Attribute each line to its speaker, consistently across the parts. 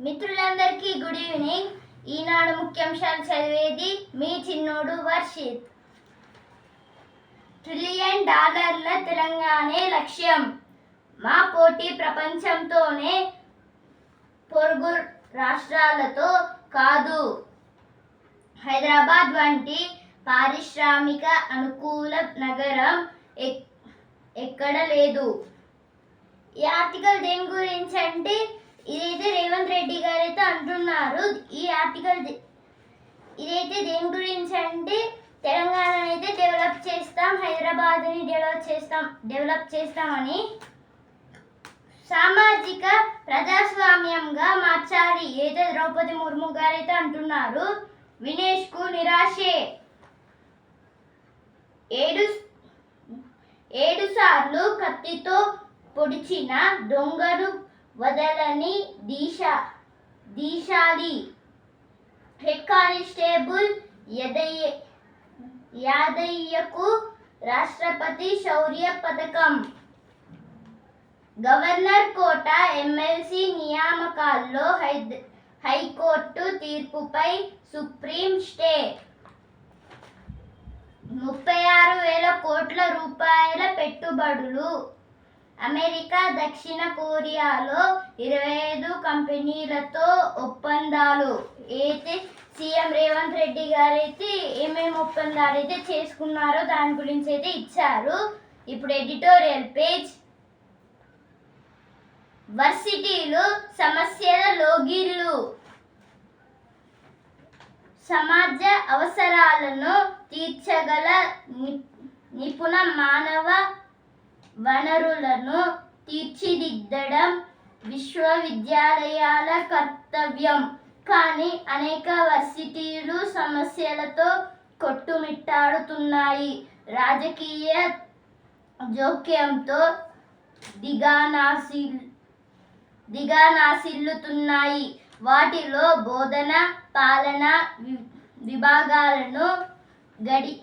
Speaker 1: మిత్రులందరికీ good evening ఈనాడు ముఖ్యాంశాలు చదివేది మీ చిన్నోడు వర్షిత్. ట్రిలియన్ డాలర్ల తెలంగాణే లక్ష్యం. మా పోటీ ప్రపంచంతోనే పొరుగు రాష్ట్రాలతో కాదు. హైదరాబాద్ వంటి పారిశ్రామిక అనుకూల నగరం ఎక్- ఎక్కడ లేదు. ఈ ఆర్టికల్ దేని గురించి అంటే ఇదైతే రేవంత్ రెడ్డి గారైతే అంటున్నారు. ఈ ఆర్టికల్ ఇదైతే దేని గురించి అంటే తెలంగాణ అయితే డెవలప్ చేస్తాం హైదరాబాద్ని డెవలప్ చేస్తాం డెవలప్ చేస్తామని సామాజిక ప్రజాస్వామ్యంగా మార్చాలి. ఏదో ద్రౌపది ముర్ము గారైతే అంటున్నారు. వినేష్కు నిరాశే. ఏడు ఏడు సార్లు కత్తితో పొడిచిన దొంగలు వదలని దీశ దీశాలి హెడ్ కానిస్టేబుల్ యదయ్య యాదయ్యకు రాష్ట్రపతి శౌర్య పథకం. గవర్నర్ కోట ఎమ్మెల్సీ నియామకాల్లో హైద హైకోర్టు తీర్పుపై సుప్రీం స్టే. ముప్పై ఆరు వేల కోట్ల రూపాయల పెట్టుబడులు. అమెరికా దక్షిణ కొరియాలో ఇరవై ఐదు కంపెనీలతో ఒప్పందాలు. అయితే సీఎం రేవంత్ రెడ్డి గారు అయితే ఏమేమి ఒప్పందాలు అయితే చేసుకున్నారో దాని గురించి అయితే ఇచ్చారు. ఇప్పుడు ఎడిటోరియల్ పేజ్. వర్సిటీలు సమస్యల లోగిళ్ళు సమాజ అవసరాలను తీర్చగల ని- నిపుణ మానవ వనరులను తీర్చిదిద్దడం విశ్వవిద్యాలయాల కర్తవ్యం. కానీ అనేక వర్సిటీలు సమస్యలతో కొట్టుమిట్టాడుతున్నాయి. రాజకీయ జోక్యంతో దిగానాసి దిగానాసిల్లుతున్నాయి. వాటిలో బోధన పాలన విభాగాలను గడి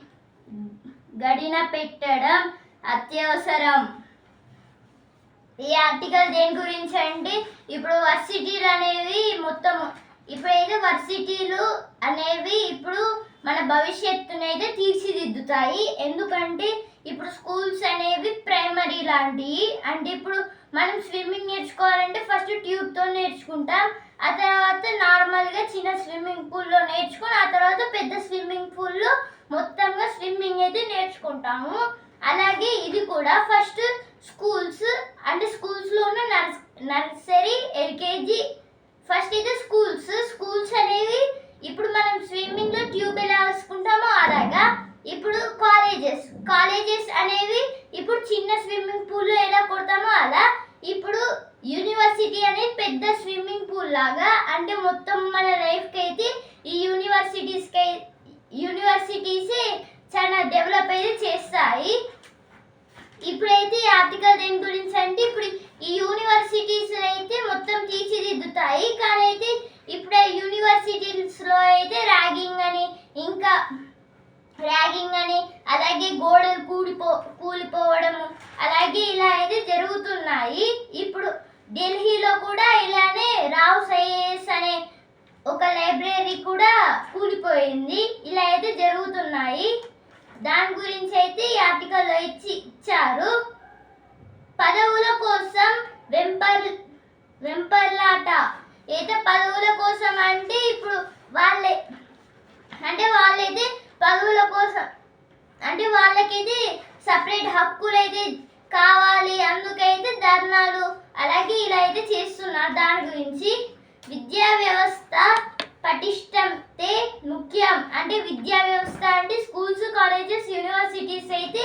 Speaker 1: గడిన పెట్టడం అత్యవసరం. ఈ ఆర్టికల్ దేని గురించి అంటే ఇప్పుడు వర్సిటీలు అనేవి మొత్తం ఇప్పుడైతే వర్సిటీలు అనేవి ఇప్పుడు మన భవిష్యత్తునైతే తీర్చిదిద్దుతాయి. ఎందుకంటే ఇప్పుడు స్కూల్స్ అనేవి ప్రైమరీ లాంటివి అంటే ఇప్పుడు మనం స్విమ్మింగ్ నేర్చుకోవాలంటే ఫస్ట్ ట్యూబ్తో నేర్చుకుంటాం. ఆ తర్వాత నార్మల్గా చిన్న స్విమ్మింగ్ పూల్లో నేర్చుకుని ఆ తర్వాత పెద్ద స్విమ్మింగ్ పూల్లో మొత్తంగా స్విమ్మింగ్ అయితే నేర్చుకుంటాము. అలాగే ఇది కూడా ఫస్ట్ స్కూల్స్ అంటే స్కూల్స్లోనే నర్స్ నర్సరీ ఎల్కేజీ ఫస్ట్ అయితే స్కూల్స్ స్కూల్స్ అనేవి ఇప్పుడు మనం స్విమ్మింగ్లో ట్యూబ్ ఎలా వేసుకుంటామో అలాగా ఇప్పుడు కాలేజెస్ కాలేజెస్ అనేవి ఇప్పుడు చిన్న స్విమ్మింగ్ పూల్లో ఎలా కొడతామో అలా ఇప్పుడు యూనివర్సిటీ అనేది పెద్ద స్విమ్మింగ్ పూల్ లాగా అంటే మొత్తం మన లైఫ్కి అయితే ఈ యూనివర్సిటీస్కి యూనివర్సిటీసే చాలా డెవలప్ అయితే చేస్తాయి. ఇప్పుడైతే ఈ ఆర్టికల్ దేని గురించి అంటే ఇప్పుడు ఈ యూనివర్సిటీస్ అయితే మొత్తం తీర్చిదిద్దుతాయి. కానీ అయితే ఇప్పుడు యూనివర్సిటీస్లో అయితే ర్యాగింగ్ అని ఇంకా ర్యాగింగ్ అని అలాగే గోడలు కూడిపో కూలిపోవడము అలాగే ఇలా అయితే జరుగుతున్నాయి. ఇప్పుడు ఢిల్లీలో కూడా ఇలానే రావు సైఎస్ అనే ఒక లైబ్రరీ కూడా కూలిపోయింది. ఇలా అయితే జరుగుతున్నాయి. దాని గురించి అయితే ఈ ఆర్టికల్లో ఇచ్చి ఇచ్చారు. పదవుల కోసం వెంపర్ వెంపర్లాట. అయితే పదవుల కోసం అంటే ఇప్పుడు వాళ్ళే అంటే వాళ్ళైతే పదవుల కోసం అంటే వాళ్ళకైతే సపరేట్ హక్కులు అయితే కావాలి అందుకైతే ధర్నాలు అలాగే ఇలా అయితే చేస్తున్నారు. దాని గురించి విద్యా వ్యవస్థ పటిష్టతే ముఖ్యం అంటే విద్యా వ్యవస్థ అంటే స్కూల్స్ కాలేజెస్ యూనివర్సిటీస్ అయితే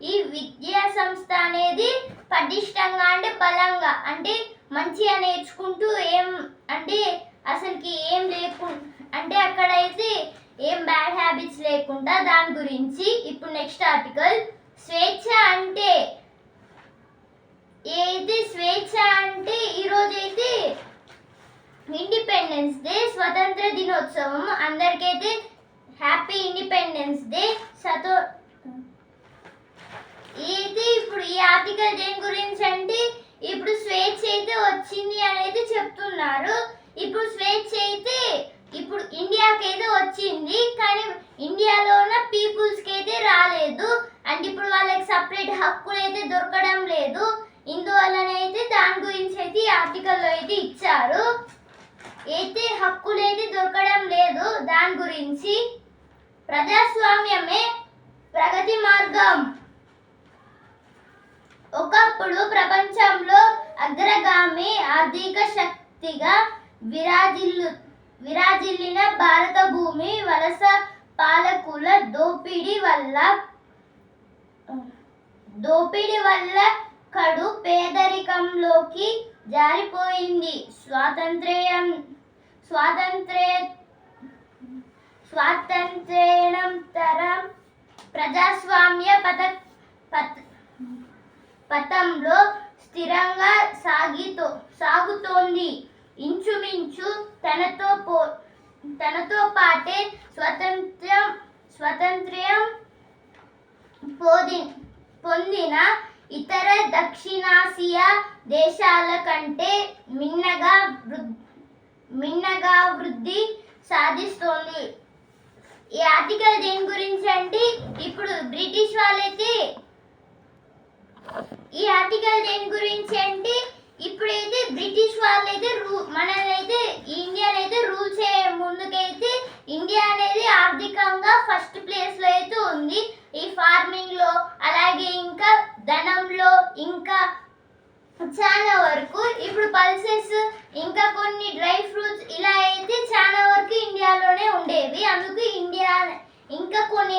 Speaker 1: ఈ విద్యా సంస్థ అనేది బలిష్టంగా అంటే బలంగా అంటే మంచిగా నేర్చుకుంటూ ఏం అంటే అసలుకి ఏం లేకుండా అంటే అక్కడైతే ఏం బ్యాడ్ హ్యాబిట్స్ లేకుండా దాని గురించి ఇప్పుడు నెక్స్ట్ ఆర్టికల్ స్వేచ్ఛ అంటే ఏది? స్వేచ్ఛ అంటే ఈరోజు అయితే ఇండిపెండెన్స్ డే స్వతంత్ర దినోత్సవం అందరికైతే హ్యాపీ ఇండిపెండెన్స్ డే సతో ఇది ఇప్పుడు ఈ ఆర్టికల్ దేని గురించి వచ్చింది అనేది చెప్తున్నారు. ఇప్పుడు స్వేచ్ఛ అయితే ఇప్పుడు ఇండియాకి అయితే వచ్చింది కానీ ఇండియాలో ఉన్న పీపుల్స్కి అయితే రాలేదు. అండ్ ఇప్పుడు వాళ్ళకి సపరేట్ హక్కులు అయితే దొరకడం లేదు. ఇందువల్లనైతే దాని గురించి అయితే ఆర్టికల్లో అయితే ఇచ్చారు. అయితే హక్కులు అయితే దొరకడం లేదు దాని గురించి. ప్రజాస్వామ్యమే అగ్రగామి ఆర్థిక శక్తిగా విరాజిల్లు విరాజిల్లిన భారత భూమి వలస పాలకుల దోపిడీ వల్ల దోపిడీ వల్ల కడు పేదరికంలోకి జారిపోయింది. స్వాతంత్ర్యం స్వాతంత్ర్య స్వాతంత్ర్యానంతరం ప్రజాస్వామ్య పథ పథ పథంలో స్థిరంగా సాగితో సాగుతోంది. ఇంచుమించు తనతో పో తనతో పాటే స్వతంత్రం స్వతంత్ర్యం పోది పొందిన ఇతర దక్షిణాసియా దేశాల కంటే మిన్నగా మిన్నగా వృద్ధి సాధిస్తోంది. ఈ ఆర్టికల్ దేని గురించి అంటే ఇప్పుడు బ్రిటిష్ వాళ్ళైతే ఈ ఆర్టికల్ దేని గురించి అంటే ఇప్పుడైతే బ్రిటిష్ వాళ్ళైతే రూ మనల్ని ఇండియాని అయితే రూల్ చేయ ముందుకైతే ఇండియా అనేది ఆర్థికంగా ఫస్ట్ ప్లేస్లో అయితే ఉంది. ఈ ఫార్మింగ్లో అలాగే ఇంకా ధనంలో ఇంకా చాలా వరకు ఇప్పుడు పల్సెస్ ఇంకా కొన్ని డ్రై ఫ్రూట్స్ ఇలా అయితే చాలా వరకు ఇండియాలోనే ఉండేవి. అందుకు ఇండియా ఇంకా కొన్ని